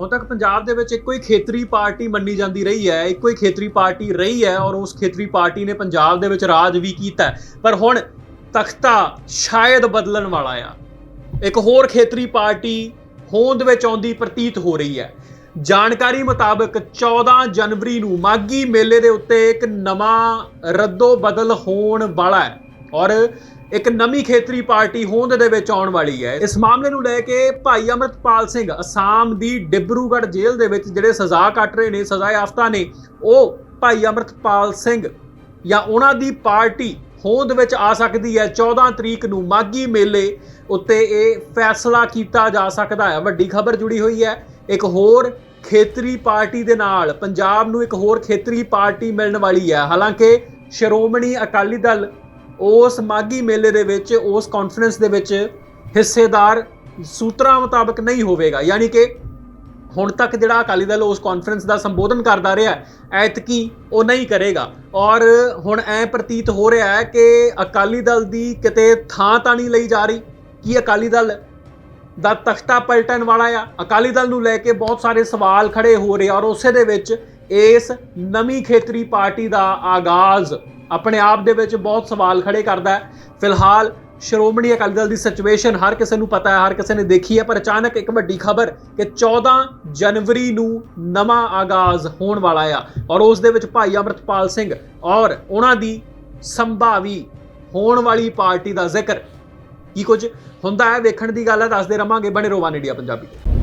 ਹੁਣ ਤੱਕ ਪੰਜਾਬ ਦੇ ਵਿੱਚ ਇੱਕੋ ਹੀ ਖੇਤਰੀ ਪਾਰਟੀ ਮੰਨੀ ਜਾਂਦੀ ਰਹੀ ਹੈ, ਇੱਕੋ ਹੀ ਖੇਤਰੀ ਪਾਰਟੀ ਰਹੀ ਹੈ ਔਰ ਉਸ ਖੇਤਰੀ ਪਾਰਟੀ ਨੇ ਪੰਜਾਬ ਦੇ ਵਿੱਚ ਰਾਜ ਵੀ ਕੀਤਾ ਪਰ ਹੁਣ ਤਖਤਾ ਸ਼ਾਇਦ ਬਦਲਣ ਵਾਲਾ ਆ। ਇੱਕ ਹੋਰ ਖੇਤਰੀ ਪਾਰਟੀ ਹੋਂਦ ਵਿੱਚ ਆਉਂਦੀ ਪ੍ਰਤੀਤ ਹੋ ਰਹੀ ਹੈ। ਜਾਣਕਾਰੀ ਮੁਤਾਬਕ 14 ਜਨਵਰੀ ਨੂੰ ਮਾਗੀ ਮੇਲੇ ਦੇ ਉੱਤੇ ਇੱਕ ਨਵਾਂ ਰੱਦੋ ਬਦਲ ਹੋਣ ਵਾਲਾ ਹੈ। ਔਰ ਇੱਕ ਨਵੀਂ ਖੇਤਰੀ ਪਾਰਟੀ ਹੋਂਦ ਦੇ ਵਿੱਚ ਆਉਣ ਵਾਲੀ ਹੈ। ਇਸ ਮਾਮਲੇ ਨੂੰ ਲੈ ਕੇ ਭਾਈ ਅਮਰਤਪਾਲ ਸਿੰਘ ਅਸਾਮ ਦੀ ਡਿਬਰੂਗੜ੍ਹ ਜੇਲ੍ਹ ਦੇ ਵਿੱਚ ਜਿਹੜੇ ਸਜ਼ਾ ਕੱਟ ਰਹੇ ਨੇ, ਸਜ਼ਾ ਯਾਫਤਾ ਨੇ, ਉਹ ਭਾਈ ਅਮਰਤਪਾਲ ਸਿੰਘ ਜਾਂ ਉਹਨਾਂ ਦੀ ਪਾਰਟੀ ਹੋਂਦ ਵਿੱਚ ਆ ਸਕਦੀ ਹੈ। 14 ਤਰੀਕ ਨੂੰ ਮਾਗੀ ਮੇਲੇ ਉੱਤੇ ਇਹ ਫੈਸਲਾ ਕੀਤਾ ਜਾ ਸਕਦਾ ਹੈ। ਵੱਡੀ ਖਬਰ ਜੁੜੀ ਹੋਈ ਹੈ। ਇੱਕ ਹੋਰ ਖੇਤਰੀ ਪਾਰਟੀ ਦੇ ਨਾਲ, ਪੰਜਾਬ ਨੂੰ ਇੱਕ ਹੋਰ ਖੇਤਰੀ ਪਾਰਟੀ ਮਿਲਣ ਵਾਲੀ ਹੈ। ਹਾਲਾਂਕਿ ਸ਼੍ਰੋਮਣੀ ਅਕਾਲੀ ਦਲ ਉਸ ਮਾਗੀ ਮੇਲੇ ਦੇ ਵਿੱਚ, ਉਸ ਕਾਨਫਰੰਸ ਦੇ ਵਿੱਚ ਹਿੱਸੇਦਾਰ ਸੂਤਰਾਂ ਮੁਤਾਬਕ ਨਹੀਂ ਹੋਵੇਗਾ। ਯਾਨੀ ਕਿ ਹੁਣ ਤੱਕ ਜਿਹੜਾ ਅਕਾਲੀ ਦਲ ਉਸ ਕਾਨਫਰੰਸ ਦਾ ਸੰਬੋਧਨ ਕਰਦਾ ਰਿਹਾ ਐਤਕੀ ਉਹ ਨਹੀਂ ਕਰੇਗਾ। ਔਰ ਹੁਣ ਐ ਪ੍ਰਤੀਤ ਹੋ ਰਿਹਾ ਹੈ ਕਿ ਅਕਾਲੀ ਦਲ ਦੀ ਕਿਤੇ ਥਾਂ ਤਾਂ ਨਹੀਂ ਲਈ ਜਾ ਰਹੀ। ਕੀ ਅਕਾਲੀ ਦਲ ਦਾ ਤਖਤਾ ਪਲਟਣ ਵਾਲਾ ਆ? ਅਕਾਲੀ ਦਲ ਨੂੰ ਲੈ ਕੇ ਬਹੁਤ ਸਾਰੇ ਸਵਾਲ ਖੜੇ ਹੋ ਰਹੇ ਔਰ ਉਸੇ ਦੇ ਵਿੱਚ ਇਸ ਨਵੀਂ ਖੇਤਰੀ ਪਾਰਟੀ ਦਾ ਆਗਾਜ਼ ਆਪਣੇ ਆਪ ਦੇ ਵਿੱਚ ਬਹੁਤ ਸਵਾਲ ਖੜੇ ਕਰਦਾ ਹੈ। ਫਿਲਹਾਲ ਸ਼੍ਰੋਮਣੀ ਅਕਾਲੀ ਦਲ ਦੀ ਸਿਚੁਏਸ਼ਨ ਹਰ ਕਿਸੇ ਨੂੰ ਪਤਾ ਹੈ, ਹਰ ਕਿਸੇ ਨੇ ਦੇਖੀ ਹੈ, ਪਰ ਅਚਾਨਕ ਇੱਕ ਵੱਡੀ ਖਬਰ ਕਿ 14 ਜਨਵਰੀ ਨੂੰ ਨਵਾਂ ਆਗਾਜ਼ ਹੋਣ ਵਾਲਾ ਆ ਔਰ ਉਸ ਦੇ ਵਿੱਚ ਭਾਈ ਅਮਰਤਪਾਲ ਸਿੰਘ ਔਰ ਉਹਨਾਂ ਦੀ ਸੰਭਾਵੀ ਹੋਣ ਵਾਲੀ ਪਾਰਟੀ ਦਾ ਜ਼ਿਕਰ। ਕੀ ਕੁਝ ਹੁੰਦਾ ਹੈ, ਵੇਖਣ ਦੀ ਗੱਲ ਹੈ, ਦੱਸਦੇ ਰਵਾਂਗੇ ਬਣੇ ਰੋਵਾਨ ਇੰਡੀਆ ਪੰਜਾਬੀ